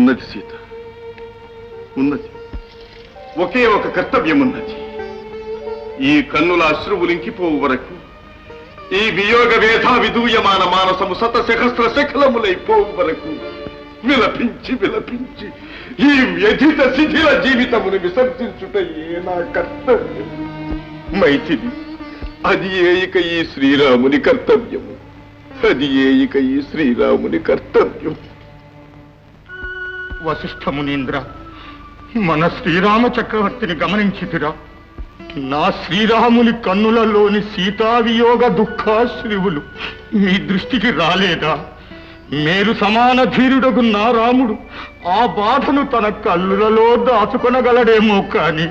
ఉన్నది సీత. ఉన్నది. ఒకే ఒక కర్తవ్యం ఉన్నది ఈ కన్నుల అశ్రువులింకిపోవు వరకు ఈ వియోగ వేధా విదూయమాన మానసము శత సహస్ర శకలములైపోవు వరకు విలపించి విలపించి ఈ వ్యధిత శిథిల జీవితమును విసర్జించుటయే నా కర్తవ్యం. మైథిలి అది ఏయిక ఈ శ్రీరాముని కర్తవ్యము? అది ఏయిక ఈ శ్రీరాముని కర్తవ్యం? వశిష్ఠమునీంద్ర మన శ్రీరామ చక్రవర్తిని గమనించితిరా. నా శ్రీరాముని కన్నులలోని సీతావియోగ దుఃఖాశ్రివులు మీ దృష్టికి రాలేదా? మేరు సమాన ధీరుడగు నా రాముడు ఆ బాధను తన కళ్ళులలో దాచుకొనగలడేమో కాని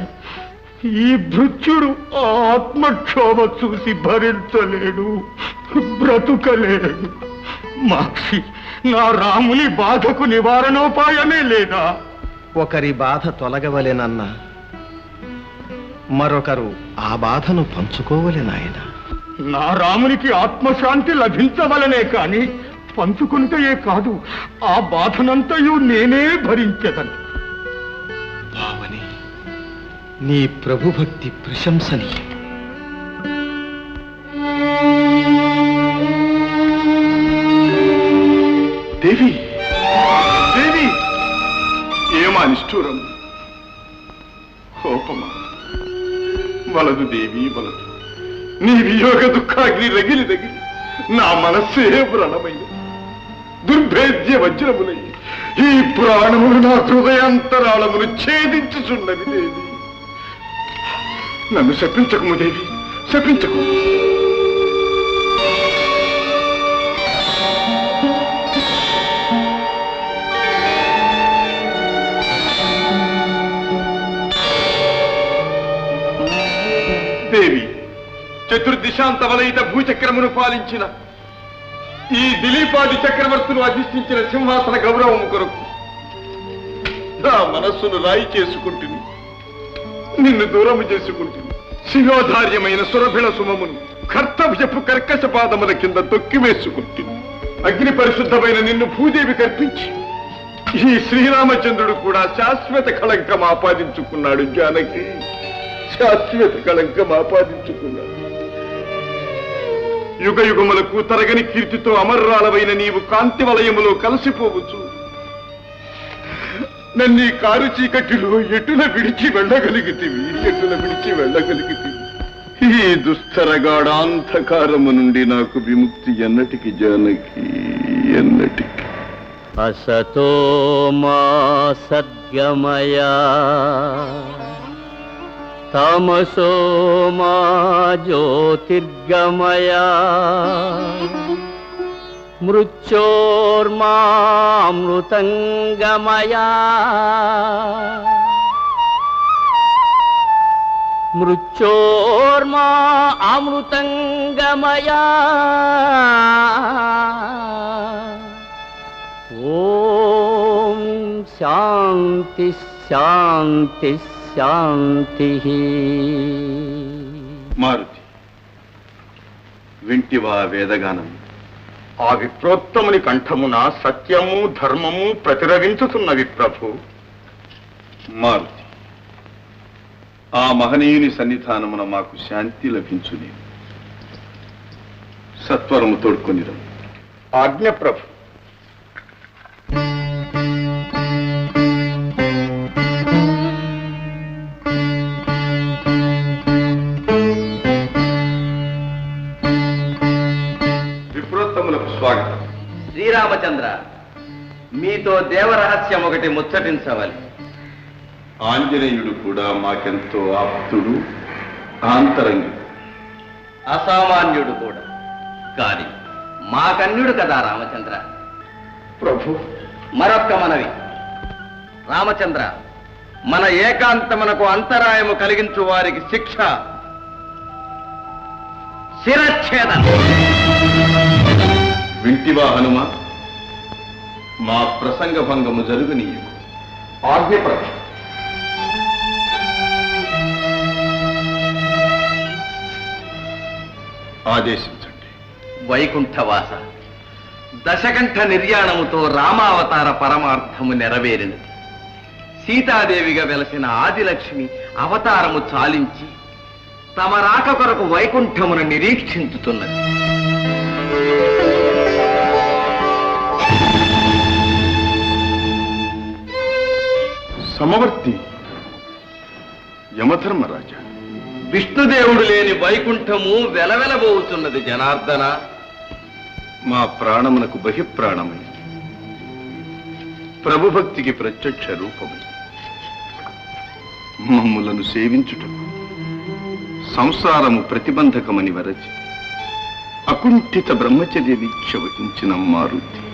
ఈ భృత్యుడు ఆ ఆత్మక్షోభ చూసి భరించలేడు బ్రతుకలేడు. మాక్షి నా రాముని బాధకు నివారణోపాయమే లేదా? ఒకరి బాధ తొలగవలెనన్న మరొకరు ఆ బాధను పంచుకోవలెనాయన నా రామునికి ఆత్మశాంతి లభించవలనే కాని పంచుకుంటే కాదు ఆ బాధనంతయు నేనే భరించదను. భావని నీ ప్రభుభక్తి ప్రశంసనీయం. దేవి వలదు. నీ వియోగ దుఃఖాగ్ని రగిలి రగిలి నా మనస్సే వ్రణమైన దుర్భేద్య వజ్రములై ఈ ప్రాణములు నా హృదయాంతరాళములు ఛేదించుచున్నవి దేవి. నన్ను శపించకము దేవి శపించకు. దేవి చతుర్దిశాంత వలయిత భూచక్రమును పాలించిన ఈ దిలీపాది చక్రవర్తులు అధిష్ఠించిన సింహాసన గౌరవము కొరకు నా మనస్సును రాయి చేసుకుంటుంది నిన్ను దూరము చేసుకుంటుంది శిరోధార్యమైన సురభిళ సుమమును కర్తవ్యపు కర్కశ పాదముల కింద తొక్కివేసుకుంటుంది అగ్ని పరిశుద్ధమైన నిన్ను భూదేవి కల్పించి ఈ శ్రీరామచంద్రుడు కూడా శాశ్వత కళంకం ఆపాదించుకున్నాడు జానకి. శాశ్వత కళంకం ఆపాదించుకున్నావు యుగ యుగములకు తరగని కీర్తితో అమర్రాలవైన నీవు కాంతి వలయములో కలిసిపోవచ్చు. నన్ను ఈ కారు చీకటిలో ఎటుల విడిచి వెళ్ళగలిగితివి? ఎటుల విడిచి వెళ్ళగలిగితివి? ఈ దుస్తరగాఢాంధకారము నుండి నాకు విముక్తి ఎన్నటికి జానకి ఎన్నటికి? అసతో మా సద్యమయా तमसो मा ज्योतिर्गमया मृत्योर्मामृतङ्गमया मृत्योर्मा अमृतङ्गमया ॐ शान्तिः శాంతి శాంతి. మారుతి వింటివా వేదగానం. ఆ విప్రోత్తముని కంఠమున సత్యము ధర్మము ప్రతిరవించుతున్నవి ప్రభు. మారుతి ఆ మహనీయుని సన్నిధానమున మాకు శాంతి లభించుని సత్వరము తోడ్కొనిరం ఆజ్ఞ ప్రభు. మీతో దేవరహస్యం ఒకటి ముచ్చటించవాలి. ఆంజనేయుడు కూడా మాకెంతో ఆప్తుడు ఆంతరంగి అసామాన్యుడు కూడా. కాని మా కన్యుడు కదా రామచంద్ర. ప్రభు. మరొక్క మనవి. రామచంద్ర మన ఏకాంతమునకు అంతరాయము కలిగించు వారికి శిక్ష. శిరచ్ఛేదం వింటివా హనుమ? మా ప్రసంగ భంగము జరుగునీయు. ఆజ్ఞ ఆదేశించండి. వైకుంఠవాస. దశకంఠ నిర్యాణముతో రామావతార పరమార్థము నెరవేరినది. సీతాదేవిగా వెలసిన ఆదిలక్ష్మి అవతారము చాలించి తమ రాక కొరకు వైకుంఠమును నిరీక్షించుతున్నది. సమవర్తి యమధర్మరాజా. విష్ణుదేవుడు లేని వైకుంఠము వెలవెలబోతున్నది జనార్దన. మా ప్రాణమునకు బహిప్రాణమై. ప్రభుభక్తికి ప్రత్యక్ష రూపమై. మమ్ములను సేవించుటకు సంసారము ప్రతిబంధకమని వరచి అకుంఠిత బ్రహ్మచర్య దీక్ష వహించిన మారుతి.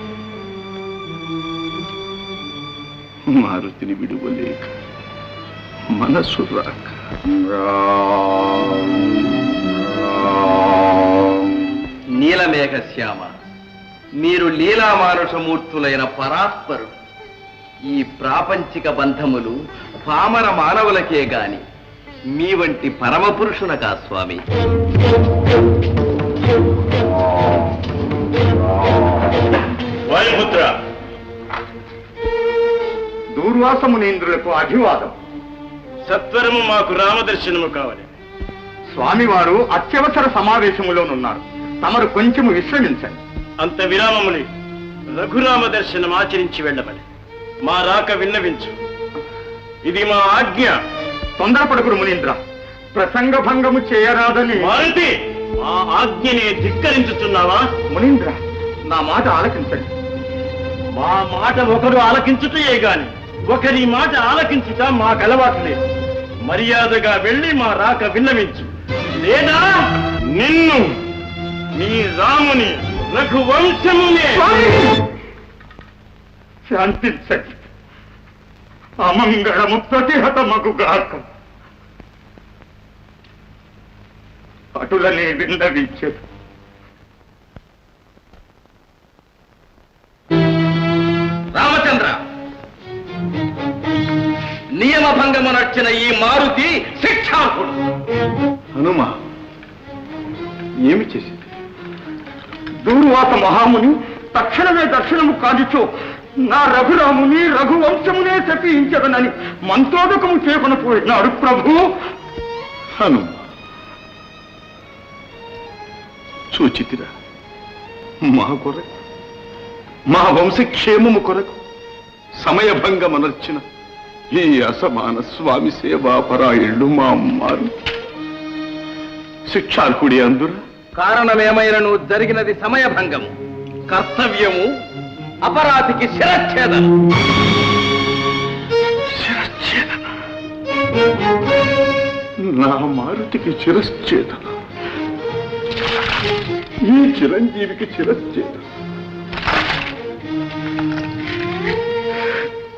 మారుతిని విడువలేక మనసు రాక. నీలమేఘ శ్యామ మీరు లీలామానుషమూర్తులైన పరాత్పరుడు ఈ ప్రాపంచిక బంధములు పామర మానవులకే గాని మీ వంటి పరమపురుషునకా స్వామి వాయుపుత్ర దూర్వాసమునీంద్రులకు అభివాదం. సత్వరము మాకు రామదర్శనము కావాలి. స్వామివారు అత్యవసర సమావేశములోనున్నారు. తమరు కొంచెము విశ్రమించండి. అంత విరామముని రఘురామ దర్శనం ఆచరించి వెళ్ళమని మా రాక విన్నవించు. ఇది మా ఆజ్ఞ. తొందరపడుకుడు మునీంద్ర. ప్రసంగ భంగము చేయరాదని. మారుతి ఆ ఆజ్ఞని ధిక్కరించుతున్నావా మునీంద్ర నా మాట ఆలకించండి. మా మాట ఒకరు ఆలకించుటయే గాని. ఒకరి మాట ఆలకించుట మాకు అలవాటు లేదు మర్యాదగా వెళ్ళి మా రాక విన్నవించు. లేదా నిన్ను నీ రాముని రఘువంశమునే శాంతించండి. అమంగళము ప్రతిహతమగుగాక అటులనే విన్నవించదు నచ్చిన ఈ మారుతి శిక్షార్హుడు. హనుమ ఏమి చేసింది? దూర్వాత మహాముని తక్షణమే దర్శనము కాదిచో నా రఘురాముని రఘువంశమునే శపించదనని మంత్రోదకము చేపనపోయినాడు ప్రభు. హనుమ చూచితిరా మా కొరకు మా వంశక్షేమము కొరకు సమయభంగమనర్చిన ఈ అసమాన స్వామి సేవాపరాయణుడు మా అమ్మారు? శిక్షార్హుడి అందురా? కారణమేమైనను జరిగినది సమయభంగము కర్తవ్యము అపరాధికి శిరచ్ఛేదం నా మారుతికి చిరశ్చేతన ఈ చిరంజీవికి చిరశ్చేతన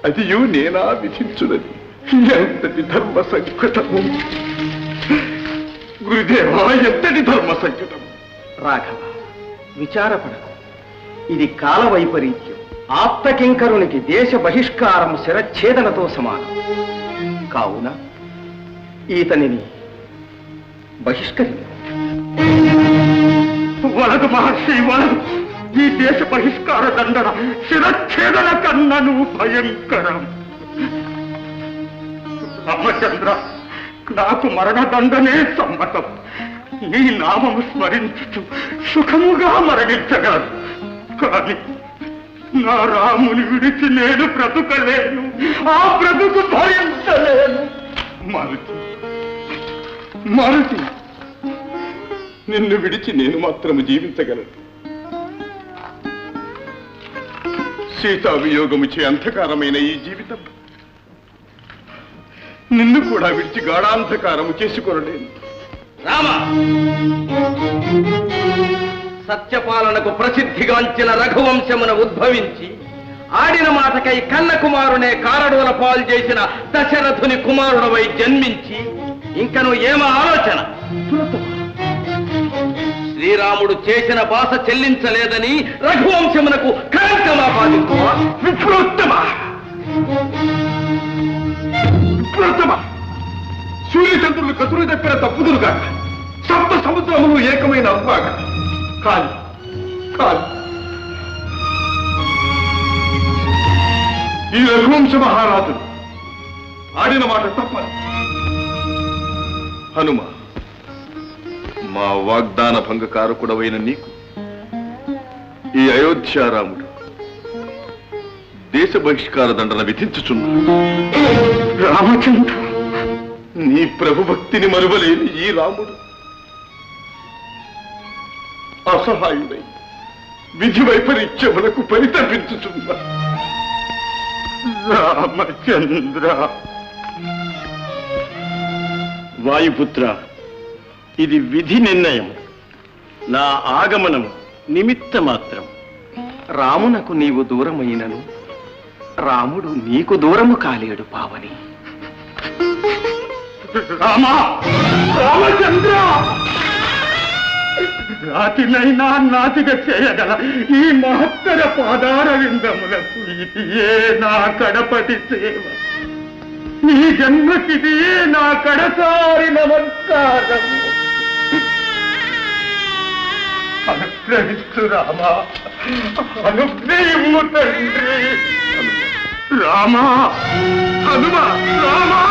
అదియు నేనా విధించునది? ఎంతటి ధర్మ సంకటము? గురుదేవా ఎంతటి ధర్మ సంకటం రాఘవ విచారపడకు. ఇది కాల వైపరీత్యం ఆప్తకింకరునికి దేశ బహిష్కారం శిరచ్ఛేదనతో సమానం. కావున ఈతనిని బహిష్కరించు. వలదు మహర్షి వలదు. ఈ దేశ బహిష్కార దండన శిరఛేదన కన్నను భయంకరం. రామచంద్ర నాకు మరణదండనే సమ్మతం. నీ నామము స్మరించుచు సుఖముగా మరణించగలరు కానీ నా రాముని విడిచి నేను బ్రతుకలేను. ఆ బ్రతుకు భరించలేను. మరుతి మారుతి నిన్ను విడిచి నేను మాత్రము జీవించగలను. సీతా వియోగము చే అంధకారమైన ఈ జీవితం. నిన్ను కూడా విడిచి గాఢాంధకారము చేసుకొనలేను. రామ! సత్యపాలనకు ప్రసిద్ధిగాంచిన రఘువంశమున ఉద్భవించి ఆడిన మాటకై కన్న కుమారునే కారడువల పాలు చేసిన దశరథుని కుమారుడవై జన్మించి ఇంకను ఏమ ఆలోచన? శ్రీరాముడు చేసిన బాస చెల్లించలేదని రఘువంశమునకు కళంకమా విప్రోత్తమా. సూర్యచంద్రులు కతులు తప్పిన తప్పుదురు కాక సప్త సముద్రములు ఏకమైన అవ్వాక. కాదు కాదు ఈ రఘువంశ మహారాజు ఆడిన మాట తప్పదు. హనుమా మా వాగ్దాన భంగకారకుడవైన నీకు ఈ అయోధ్యారాముడు దేశ బహిష్కార దండన విధించుచున్నాడు. రామచంద్ర నీ ప్రభుభక్తిని మరువలేని ఈ రాముడు అసహాయుడై విధి వైపరీత్యములకు పరితపించుచున్నా. రామచంద్ర. వాయుపుత్ర ఇది విధి నిర్ణయం నా ఆగమనం నిమిత్త మాత్రం రామునకు నీవు దూరమైనను. రాముడు నీకు దూరము కాలేడు పావని. రామా! రామచంద్ర! రాతినైనా నాతిగా చేయగల ఈ మహత్తర పాదార విందములకు ఇది ఏ నా కడపటి సేవ. నీ జన్మకిది నా కడసారి నమస్కారం శ్రవిస్తు రామ? అనుగ్రహము తండ్రి. రామా? హనుమ రామా?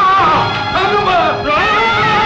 హనుమ రామా?